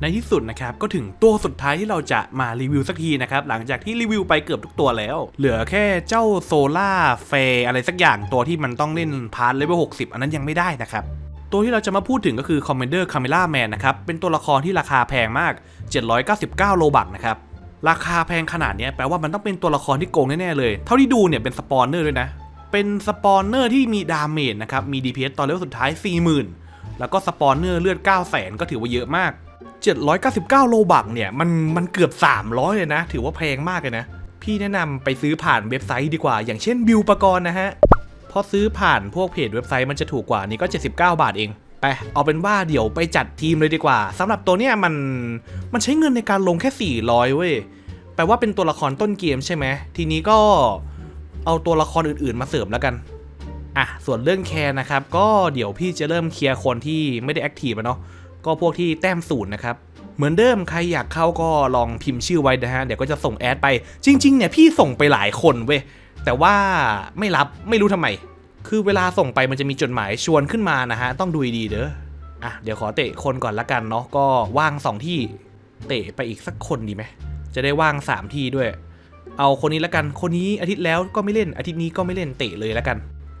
ในที่สุดนะครับก็ถึงตัวสุดท้ายที่เราจะมารีวิวสักทีนะครับหลังจากที่รีวิวไปเกือบทุกตัวแล้ว เหลือแค่เจ้าโซล่าเฟอะไรสักอย่างตัวที่มันต้องเล่นพาร์ทเลเวล60 อันนั้นยังไม่ได้นะครับตัวที่เราจะมาพูดถึงก็คือ Commander Camera Man นะครับ เป็นตัวละครที่ราคาแพงมาก 799 โลบักนะครับ ราคาแพงขนาดนี้แปลว่ามันต้องเป็นตัวละครที่โกงแน่ ๆ เลย เท่าที่ดูเนี่ยเป็นสปอนเนอร์ด้วยนะ เป็นสปอนเนอร์ที่มีดาเมจนะครับ มี DPS ตอนเลเวลสุดท้าย 40,000 แล้วก็สปอนเนอร์เลือด 900,000ก็ถือว่าเยอะมาก 799 โลบักเนี่ยมันมันเกือบ 300 เลยนะ ถือว่าแพงมากเลยนะ พี่แนะนำไปซื้อผ่านเว็บไซต์ดีกว่า อย่างเช่นบิวปกรณ์นะฮะพราะซื้อผ่านพวกเพจเว็บไซต์มันจะถูกกว่านี่ก็ 79 บาทเองไปเอาเป็นว่าเดี๋ยวไปจัดทีมเลยดีกว่าสำหรับตัวเนี้ยมันมันใช้เงินในการลงแค่ 400 เว้ยแปลว่าเป็นตัวละครต้นเกมใช่ไหมทีนี้ก็เอาตัวละครอื่นๆมาเสริมแล้วกันอะส่วนเรื่องแคร์นะครับ ก็เดี๋ยวพี่จะเริ่มเคลียร์คนที่ไม่ได้แอคทีฟอะเนาะ ก็พวกที่แต้มศูนย์นะครับเหมือนเดิมใครอยากเข้าก็ลองพิมพ์ชื่อไว้นะฮะเดี๋ยวก็จะส่งแอดไปจริง ๆ เนี่ยพี่ส่งไปหลายคนเว้ยแต่ว่าไม่รับไม่รู้ทำไม คือเวลาส่งไปมันจะมีจดหมายชวนขึ้นมานะฮะต้องดูดีเด้ออะเดี๋ยวขอเตะคนก่อนละกันเนาะก็ว่าง2ที่เตะไปอีกสักคนดีไหมจะได้ว่าง3ที่ด้วย เอาคนนี้ละกันคนนี้อาทิตย์แล้วก็ไม่เล่นอาทิตย์นี้ก็ไม่เล่นเตะเลยละกัน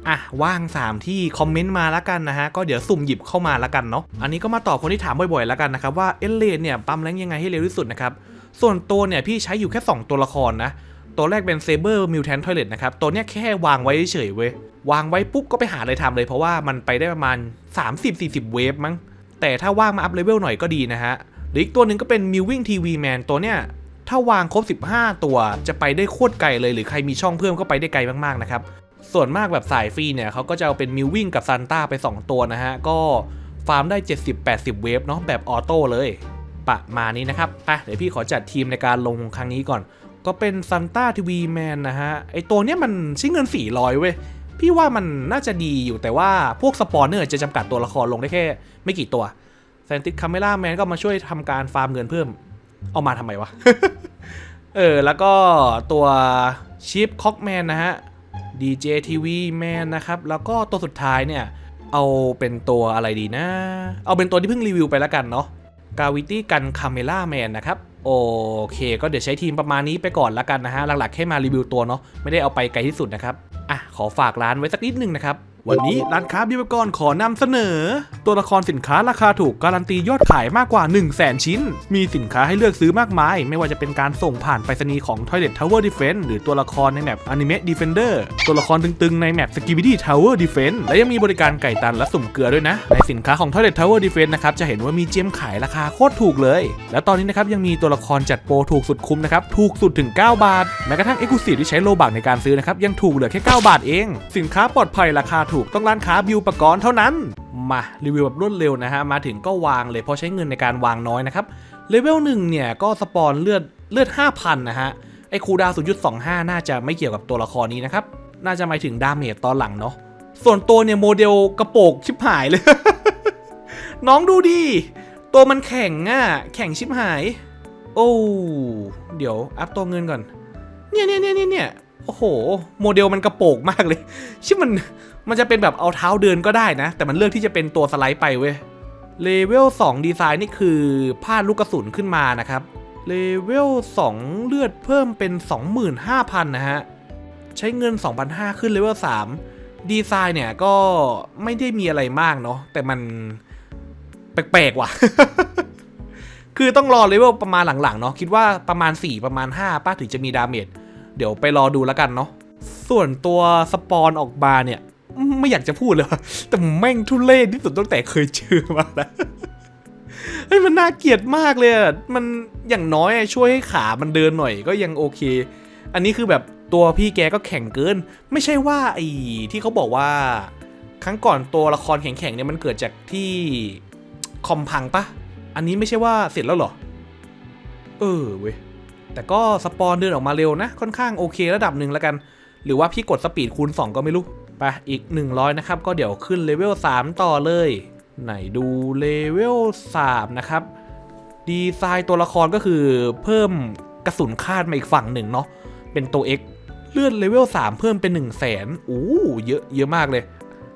อะว่าง 3 ที่คอมเมนต์มาและกันนะฮะก็เดี๋ยวสุ่มหยิบเข้ามาและกันเนาะอันนี้ก็มาตอบคนที่ถามบ่อยๆและกันนะครับว่าเอเลนเนี่ยปั๊มแรงยังไงให้เร็วที่สุดนะครับส่วนตัวเนี่ยพี่ใช้อยู่แค่ 2 ตัวละครนะตัวแรกเป็น Saber Mutant Toilet นะครับตัวเนี้ยแค่วางไว้เฉยเว้ยวางไว้ปุ๊บก็ไปหาอะไรทำเลยเพราะว่ามันไปได้ประมาณ 30-40 เวฟมั้งแต่ถ้าว่างมาอัพเลเวลหน่อยก็ดีนะฮะหรืออีกตัวหนึ่งก็เป็น Mewing TV Man ตัวเนี้ยถ้าวางครบ 15 ตัวจะไปได้โคตรไกลเลยหรือใครมีช่องเพิ่มก็ไปได้ไกลมากๆนะครับ ส่วนมากแบบสายฟรีเนี่ยเขาก็จะเอาเป็นมิววิ่งกับซันต้าไป 2 ตัวนะฮะ ก็ฟาร์มได้ 70-80 เวฟเนาะแบบออโต้เลยประมาณนี้นะครับไปเดี๋ยวพี่ขอจัดทีมในการลงครั้งนี้ก่อน ก็เป็นซันต้าทีวีแมนนะฮะ ไอตัวเนี้ยมันใช้เงิน 400 เว้ย พี่ว่ามันน่าจะดีอยู่แต่ว่าพวกสปอนเนอร์จะจำกัดตัวละครลงได้แค่ ไม่กี่ตัวแซนติคาเมล่าแมนก็มาช่วยทำการฟาร์มเงินเพิ่ม เอามาทำไมวะ เออ แล้วก็ตัวชิปค็อกแมนนะฮะ DJ TV แมนนะครับ แล้วก็ตัวสุดท้ายเนี่ย เอาเป็นตัวอะไรดีนะ เอาเป็นตัวที่เพิ่งรีวิวไปแล้วกันเนาะกาวิตี้กันคาเมล่าแมนนะครับ โอเคก็เดี๋ยวใช้ทีมประมาณนี้ไปก่อนละกันนะฮะ หลักๆแค่มารีวิวตัวเนาะไม่ได้เอาไปไกลที่สุดนะครับอะขอฝากร้านไว้สักนิดนึงนะครับ วันนี้ร้านค้าบิวกรขอนำเสนอ ตัวละครสินค้าราคาถูกการันตียอดขายมากกว่า 1 0 0 0 0แชิ้น มีสินค้าให้เลือกซื้อมากมาย ไม่ว่าจะเป็นการส่งผ่านไปรษณีย์ของ Toilet Tower Defense หรือตัวละครในแมป Anime Defender ตัวละครตึงๆในแมป Skibidi Tower Defense และยังมีบริการไก่ตันและสุ่มเกลือด้วยนะ ในสินค้าของ Toilet Tower Defense นะครับจะเห็นว่ามีเจมขายราคาโคตรถูกเลย และตอนนี้นะครับยังมีตัวละครจัดโปรถูกสุดคุ้มนะครับถูกสุดถึง 9 บาทแม้กระทั่ง Exclusive ที่ใช้โลบักในการซื้อนะครับยังถูกเหลือแค่ 9 บาทเอง สินค้าปลอดภัยราคาถูกต้องร้านค้าบิวปกรณ์เท่านั้น มารีวิวแบบรวดเร็วนะฮะ มาถึงก็วางเลยเพราะใช้เงินในการวางน้อยนะครับ เลเวลหนึ่งเนี่ยก็สปอนเลือดเลือด 5,000 นะฮะ ไอ้คูดาวน์0.25 น่าจะไม่เกี่ยวกับตัวละครนี้นะครับ น่าจะหมายถึงดาเมจตอนหลังเนาะ ส่วนตัวเนี่ยโมเดลกระโปกชิบหายเลย น้องดูดิ ตัวมันแข็งอะแข็งชิบหาย โอ้ เดี๋ยวอัพตัวเงินก่อน เนี่ยเนี่ยเนี่ยเนี่ยเนี่ย โอ้โห โมเดลมันกระโปกมากเลยชิบมันมันจะเป็นแบบเอาเท้าเดินก็ได้นะ แต่มันเลือกที่จะเป็นตัวสไลด์ไปเว้ยเลเวล2ดีไซน์นี่คือพาดลูกกระสุนขึ้นมานะครับเลเวล2เลือดเพิ่มเป็น 25,000 นะฮะ ใช้เงิน 2,500 ขึ้นเลเวล3ดีไซน์เนี่ยก็ไม่ได้มีอะไรมากเนาะแต่มันแปลกๆว่ะ คือต้องรอเลเวลประมาณหลังๆเนาะคิดว่าประมาณ 4 ประมาณ 5 ป้าถึงจะมีดาเมจ เดี๋ยวไปรอดูแล้วกันเนาะส่วนตัวสปอนออกมาเนี่ย ไม่อยากจะพูดเลยว่ะแต่แม่งทุเรศที่สุดตั้งแต่เคยเจอมาแล้วเฮ้ยมันน่าเกลียดมากเลยอะมันอย่างน้อยช่วยให้ขามันเดินหน่อยก็ยังโอเค อันนี้คือแบบตัวพี่แกก็แข็งเกิน ไม่ใช่ว่าไอ้ที่เขาบอกว่า ครั้งก่อนตัวละครแข็งๆเนี่ยมันเกิดจากที่คอมพังปะอันนี้ไม่ใช่ว่าเสร็จแล้วเหรอ เออเว้ย แต่ก็สปอนเดินออกมาเร็วนะ ค่อนข้างโอเคระดับหนึ่งแล้วกัน หรือว่าพี่กดสปีดคูณ 2 ก็ไม่รู้ ไปอีก 100 นะครับ ก็เดี๋ยวขึ้นเลเวล 3 ต่อเลย ไหนดูเลเวล 3 นะครับ ดีไซน์ตัวละครก็คือเพิ่มกระสุนคาดมาอีกฝั่งหนึ่งเนาะ เป็นตัว X เลือดเลเวล 3 เพิ่มเป็น 1 0 0 0 0แสนอู้เยอะเยอะมากเลย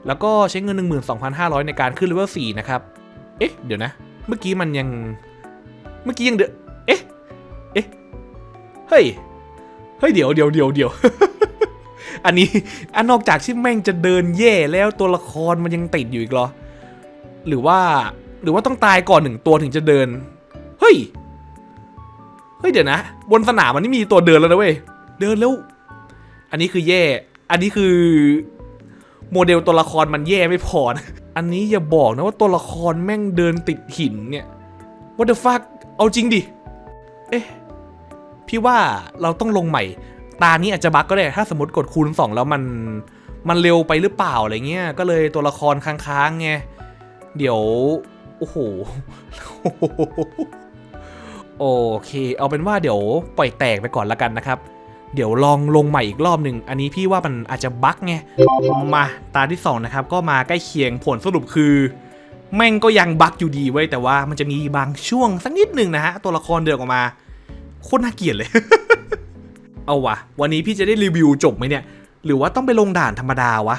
แล้วก็ใช้เงิน 12,500 ในการขึ้นเลเวล 4 นะครับ เอ๊ะ เดี๋ยวนะ เมื่อกี้มันยัง เมื่อกี้ยังเดินเอ๊ะเอ๊ะ เฮ้ย เฮ้ยเดี๋ยวเดี๋ยวเดี๋ยวเดี๋ยว อันนี้อันนอกจากที่แม่งจะเดินแย่แล้วตัวละครมันยังติดอยู่อีกเหรอ หรือว่าหรือว่าต้องตายก่อนหนึ่งตัวถึงจะเดิน เฮ้ย เฮ้ยเดี๋ยวนะ บนสนามมันนี่มีตัวเดินแล้วนะเว้ย เดินแล้ว อันนี้คือแย่ อันนี้คือ โมเดลตัวละครมันแย่ไม่พอนะอันนี้อย่าบอกนะว่าตัวละครแม่งเดินติดหินเนี่ย what the fuck เอาจริงดิ เอ๊ะ พี่ว่าเราต้องลงใหม่ ตานี้อาจจะบั๊กก็ได้ ถ้าสมมติกดคูณ 2 แล้วมันมันเร็วไปหรือเปล่าอะไรเงี้ย ก็เลยตัวละครค้างๆไง เดี๋ยว โอ้โห โอเค เอาเป็นว่าเดี๋ยวปล่อยแตกไปก่อนละกันนะครับ เดี๋ยวลองลงใหม่อีกรอบหนึ่ง อันนี้พี่ว่ามันอาจจะบั๊กไง มาตาที่สองนะครับ ก็มาใกล้เคียงผลสรุปคือ แม่งก็ยังบั๊กอยู่ดีเว้ยแต่ว่ามันจะมีบางช่วงสักนิดหนึ่งนะฮะ ตัวละครเดินออกมา โคตรน่าเกลียดเลย เอาวะ วันนี้พี่จะได้รีวิวจบไหมเนี่ย หรือว่าต้องไปลงด่านธรรมดาวะ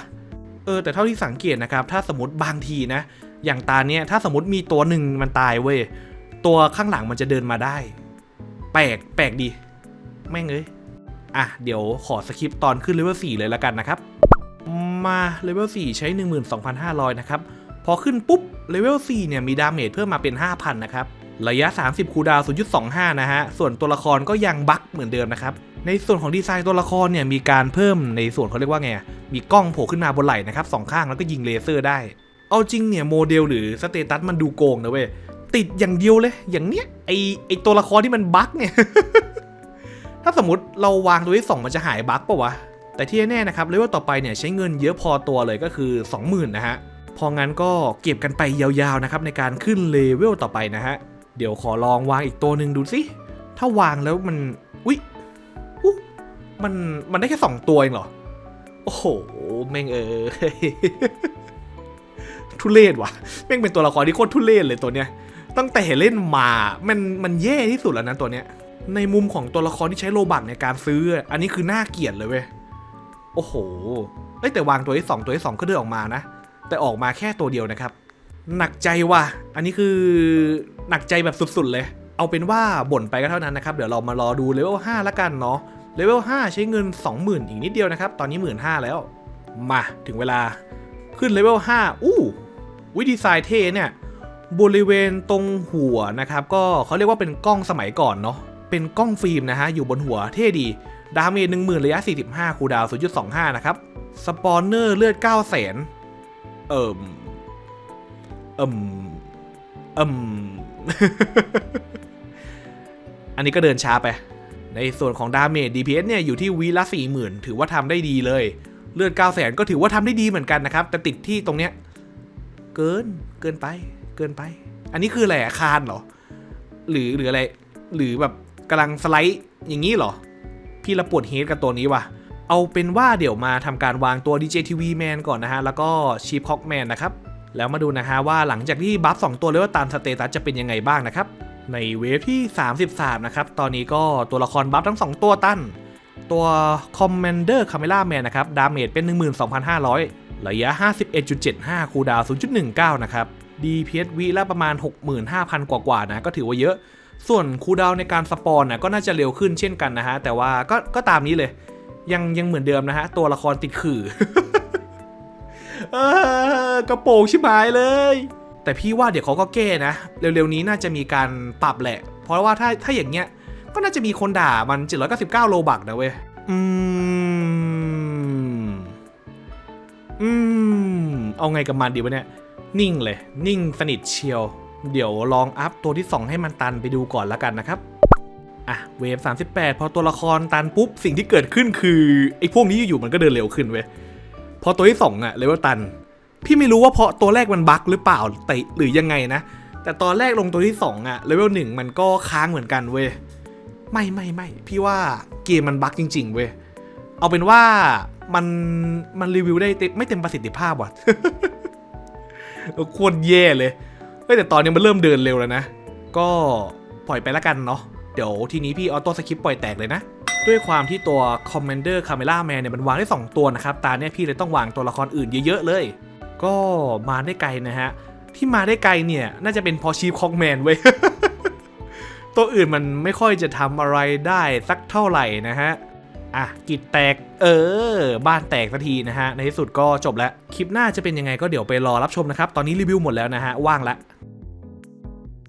เออ แต่เท่าที่สังเกตนะครับ ถ้าสมมติบางทีนะ อย่างตาเนี้ยถ้าสมมติมีตัวหนึ่งมันตายเว้ย ตัวข้างหลังมันจะเดินมาได้ แปลก แปลกดี แม่งเอ้ย อะ เดี๋ยวขอสคริปต์ตอนขึ้นเลเวล4เลยละกันนะครับ มาเลเวล4ใช้ 12,500 นะครับ พอขึ้นปุ๊บเลเวล4เนี่ยมีดาเมจเพิ่มมาเป็น 5,000 นะครับ ระยะ 30 คูดาวน์0.25 นะฮะ ส่วนตัวละครก็ยังบั๊กเหมือนเดิมนะครับ ในส่วนของดีไซน์ตัวละครเนี่ยมีการเพิ่มในส่วนเขาเรียกว่าไง มีกล้องโผล่ขึ้นมาบนไหล่นะครับสองข้างแล้วก็ยิงเลเซอร์ได้ เอาจริงเนี่ยโมเดลหรือสเตตัสมันดูโกงนะเว้ย ติดอย่างเดียวเลย อย่างเนี้ยไอไอตัวละครที่มันบั๊กเนี่ย ถ้าสมมติเราวางตัวที่2มันจะหายบั๊กปะวะ แต่ที่แน่ๆนะครับเลเวลต่อไปเนี่ยใช้เงินเยอะพอตัวเลยก็คือ 20,000 นะฮะ พองั้นก็เก็บกันไปยาวๆนะครับในการขึ้นเลเวลต่อไปนะฮะ เดี๋ยวขอลองวางอีกตัวหนึ่งดูสิ ถ้าวางแล้วมัน อุ๊ยอุ๊มัน มันได้แค่2ตัวเองเหรอ โอ้โห แม่งเออ ทุเรศว่ะ แม่งเป็นตัวละครที่โคตรทุเรศเลยตัวเนี้ย ตั้งแต่เล่นมา มัน มันแย่ที่สุดแล้วนะตัวเนี้ย ในมุมของตัวละครที่ใช้โลบักในการซื้อ อันนี้คือน่าเกลียดเลยเว้ย โอ้โหเอ้แต่วางตัวที่สองตัวที่สองก็เดินออกมานะ แต่ออกมาแค่ตัวเดียวนะครับหนักใจว่ะ อันนี้คือ หนักใจแบบสุดๆเลย เอาเป็นว่าบ่นไปก็เท่านั้นนะครับ เดี๋ยวเรามารอดูเลเวล5แล้วกันเนาะ เลเวล5ใช้เงิน 20,000 อีกนิดเดียวนะครับ ตอนนี้ 15,000แล้ว มาถึงเวลาขึ้นเลเวล5อู้วิดีไซน์เท่เนี่ย บริเวณตรงหัวนะครับ ก็เขาเรียกว่าเป็นกล้องสมัยก่อนเนาะ เป็นกล้องฟิล์มนะฮะ อยู่บนหัวเท่ดี ดาเมจ10,000 ระยะ 45 คูดาวน์0.25 นะครับ สปอนเนอร์เลือด 9 0 0 0 0เอิ่มเอิ่มเอิ่ม อันนี้ก็เดินช้าไป ในส่วนของดาเมจ DPS เนี่ยอยู่ที่วีละ40,000 ถือว่าทำได้ดีเลย เลือด900,000 ก็ถือว่าทำได้ดีเหมือนกันนะครับ แต่ติดที่ตรงเนี้ย เกิน เกินไป เกินไป อันนี้คืออะไรอะคานเหรอ หรือหรืออะไร หรือแบบกำลังสไลด์อย่างนี้เหรอ พี่ละปวดเฮดกับตัวนี้ว่ะเอาเป็นว่าเดี๋ยวมาทำการวางตัว DJ TV Man ก่อนนะฮะ แล้วก็ Chief Cock Man นะครับ แล้วมาดูนะฮะว่าหลังจากที่บัฟ2ตัวแล้วตามสเตตัสจะเป็นยังไงบ้างนะครับ ในเวฟที่ 33 นะครับ ตอนนี้ก็ตัวละครบัฟทั้ง 2 ตัวตั้น ตัว Commander Camera Man นะครับ ดาเมจเป็น 12,500 ระยะ 51.75 คูดาวน์0.19 นะครับ DPS วิละประมาณ 65,000 กว่าๆนะ ก็ถือว่าเยอะ ส่วนคูดาวในการสปอนนะก็น่าจะเร็วขึ้นเช่นกันนะฮะ แต่ว่าก็ก็ตามนี้เลย ยังยังเหมือนเดิมนะฮะ ตัวละครติดขื่อ เออกระโปรงชิบหายเลย แต่พี่ว่าเดี๋ยวเขาก็แก้นะ เร็วๆนี้น่าจะมีการปรับแหละ เพราะว่าถ้าถ้าอย่างเงี้ย ก็น่าจะมีคนด่ามัน 799 โลบักนะเว้ย อืม อืม เอาไงกับมันดีวะเนี่ย นิ่งเลย นิ่งสนิทเชียว เดี๋ยวลองอัพตัวที่ 2 ให้มันตันไปดูก่อนแล้วกันนะครับอะเวฟ38 พอตัวละครตันปุ๊บ สิ่งที่เกิดขึ้นคือ ไอ้พวกนี้อยู่ๆมันก็เดินเร็วขึ้นเว้ย พอตัวที่2อะเลเวลตัน พี่ไม่รู้ว่าเพราะตัวแรกมันบั๊กหรือเปล่าแต่หรือยังไงนะ แต่ตอนแรกลงตัวที่2อะเลเวลหนึ่งมันก็ค้างเหมือนกันเว้ย ไม่ไม่ไม่พี่ว่าเกมมันบั๊กจริง ๆ เว้ย เอาเป็นว่ามันมันรีวิวได้เต็มไม่เต็มประสิทธิภาพว่ะโคตรแย่เลยเฮ้ยแต่ตอนนี้มันเริ่มเดินเร็วแล้วนะ ก็ปล่อยไปแล้วกันเนาะ เดี๋ยวทีนี้พี่ออโต้สคริปปล่อยแตกเลยนะ ด้วยความที่ตัว Commander Camera Man เนี่ยมันวางได้ 2 ตัวนะครับ ตาเนี่ยพี่เลยต้องวางตัวละครอื่นเยอะๆเลย ก็มาได้ไกลนะฮะ ที่มาได้ไกลเนี่ยน่าจะเป็นพอชีฟคอกแมนเว้ย ตัวอื่นมันไม่ค่อยจะทำอะไรได้สักเท่าไหร่นะฮะ อะกิดแตกเออ บ้านแตกสักทีนะฮะ ในที่สุดก็จบแล้ว คลิปหน้าจะเป็นยังไงก็เดี๋ยวไปรอรับชมนะครับ ตอนนี้รีวิวหมดแล้วนะฮะว่างแล้ว